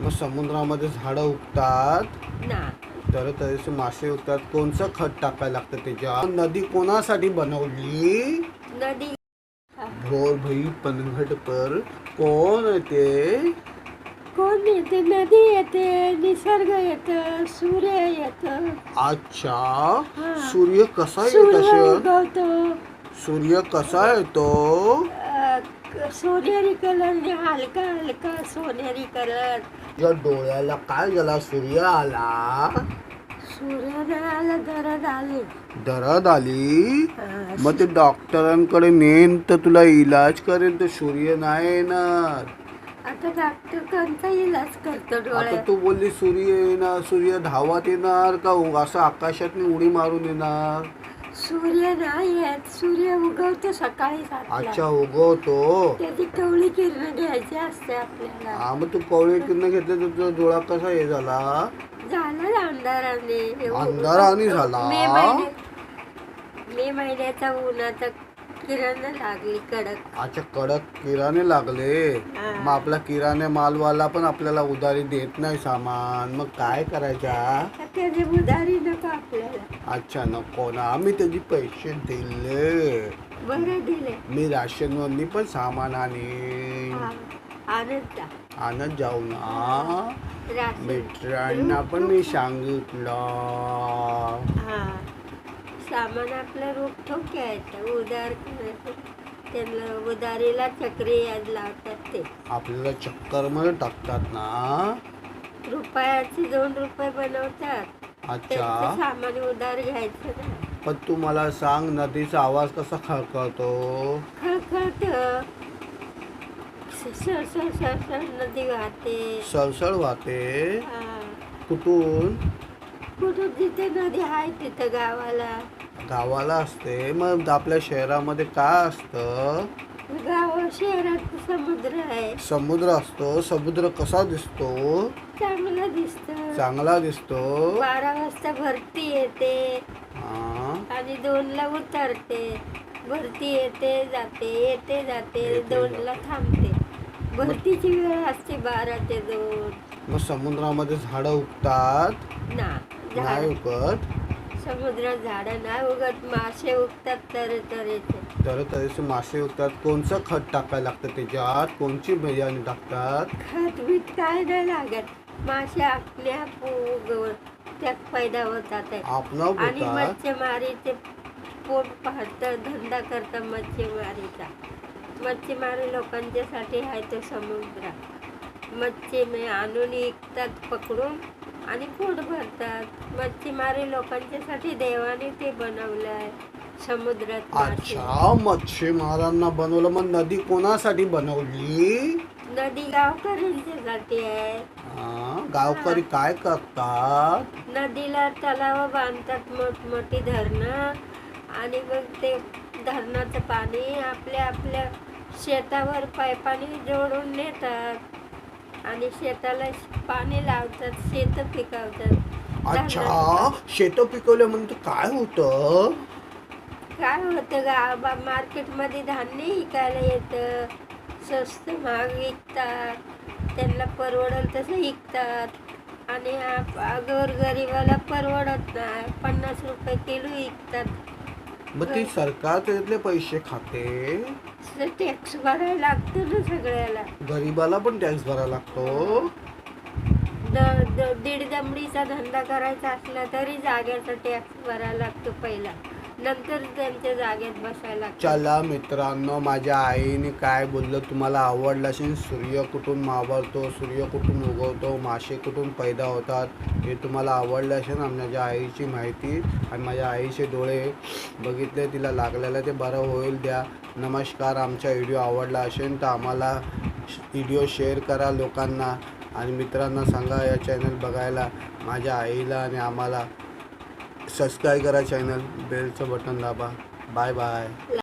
मग समुद्रामध्ये झाडं उगतात. ना. तर तसे मासे उगतात. कोणचं खत टाकायला लागतं त्याच्यात नदी कोणासाठी बनवली? नदी. भोर भई पनघट पर कोण येते? कोण येते? नदी येते निसर्ग येत सूर्य येत. अच्छा. सूर्य कसा येत सूर्य असेल उगवतो. सूर्य कसा येतो? अ, क- सोनेरी कलरने हलका हलका सोनेरी कलर. या डोळ्याला काय झाला सूर्य आला. सूर्याने आला दरद आली. दरद आली? मग ते डॉक्टरांकडे नेन तर तुला इलाज करेन तर सूर्य नाही येणार. आता डॉक्टर कोणता इलाज करतो आता डोळ्यात? तू बोलली सूर्य येणार सूर्य धावत येणार का? असं आकाशात उडी मारून येणार. सूर्य नाही येत सूर्य उगवतो सकाळी अच्छा उगवतो. त्याची कवळी किरण घ्यायची असते आपल्याला. हा मग तू कवळे किरण घेतले तर तुझा डोळा कसा हे झाला? झालं अंधाराने अंधाराने झाला? मे महिने मे महिन्याचा उन्हाचा किरण लागली कडक. अच्छा कडक किराणे लागले. हा. मग आपला किराणे मालवाला पण आपल्याला उधारी देत नाही सामान. मग काय करायचा? उधारी नको आपल्याला. अच्छा नको ना. आम्ही त्याचे पैसे दिले. बरं दिले. मी राशनवरनी पण सामान आणि हा. आणत जा. आणत जाऊ ना. राशन. मित्रांना पण मी सांगितलं. हा. सामान आपलं रोखोक घ्यायचं उधार करायचं त्यांना उधारीला चक्री याद लावतात ते. आपल्याला चक्करमध्ये टाकतात ना? रुपयाचे दोन रुपये बनवतात. त्यांचं अच्छा सामान उधार घ्यायचं ना. पण तू मला सांग नदीचा आवाज कसा खळखळतो? खळखळत. सर सर सर सर नदी वाहते. सळसळ वाहते? हा. कुठून? कुठं जिथे नदी आहे तिथं गावाला. गावाला असते मग आपल्या शहरामध्ये काय असतं? गाव शहरात समुद्र आहे. समुद्र असतो समुद्र कसा दिसतो? चांगलं दिसत. चांगला दिसतो? बारा वाजता भरती येते. हा. आणि दोनला उतरते. भरती येते जाते येते जाते येते, दोनला थांबते. भरतीची वेळ असते बारा ते दोन. मग समुद्रामध्ये झाडं उगतात? ना नाही उगत? समुद्रात झाडं नाही उगत मासे उगतात तर तर तसे मासे उगतात. कोणचं खत टाकायला लागतं त्याच्यात कोणची बियाणे टाकतात? खत बीत काय नाही लागत. मासे आपल्या उगवत त्यात पैदा होतात. आहे. आणि होतात मच्छीमारीचे पोट पाहतं धंदा करतं मच्छीमारीचा. मच्छीमारी लोकांच्यासाठी आहे तो समुद्र. मच्छी मे आणून विकतात पकडून आणि पोट भरतात मच्छीमारी लोकांच्यासाठी देवाने ते बनवलं आहे समुद्रात मासे. अच्छा मच्छीमारांना बनवलं. मग नदी कोणासाठी बनवली? नदी गावकऱ्यांच्यासाठी आहे हा, गावकरी काय करतात? नदीला तलाव बांधतात मोठमोठी धरणं. आणि मग ते धरणाचं पाणी आपल्या आपल्या शेतावर पायपाने जोडून नेतात. आणि शेताला पाणी लावतात शेत पिकवतात. अच्छा शेत पिकवल्यानंतर काय होतं? काय होतं गा मार्केटमध्ये धान्य विकायला येतं स्वस्त महाग विकतात त्यांना परवडेल तसं विकतात. आणि गोर गरिबाला परवडत नाही पन्नास रुपये किलो विकतात. मग ते सरकार त्यातले पैसे खाते? टॅक्स भरायला लागतो ना सगळ्याला. गरीबाला पण टॅक्स भरायला लागतो? द- द- दीड दमडीचा धंदा करायचा असला तरी जाग्याचा टॅक्स भरायला लागतो पहिला. नंतर त्यांच्या जागेत बसायला लागतं. चला मित्रांनो माझ्या आईने काय बोललं तुम्हाला आवडलं असेल सूर्य कुठून मावळतो सूर्य कुठून उगवतो मासे कुठून पैदा होतात हे तुम्हाला आवडलं असेल माझ्या आईची माहिती आणि माझ्या आईचे डोळे बघितले तिला लागलेलं ते बरं होईल द्या. नमस्कार आमचा व्हिडिओ आवडला असेल तर आम्हाला व्हिडिओ शेअर करा लोकांना. आणि मित्रांना सांगा या चॅनल बघायला माझ्या आईला आणि आम्हाला सबस्क्राईब करा चॅनल बेलचं बटन दाबा. Bye bye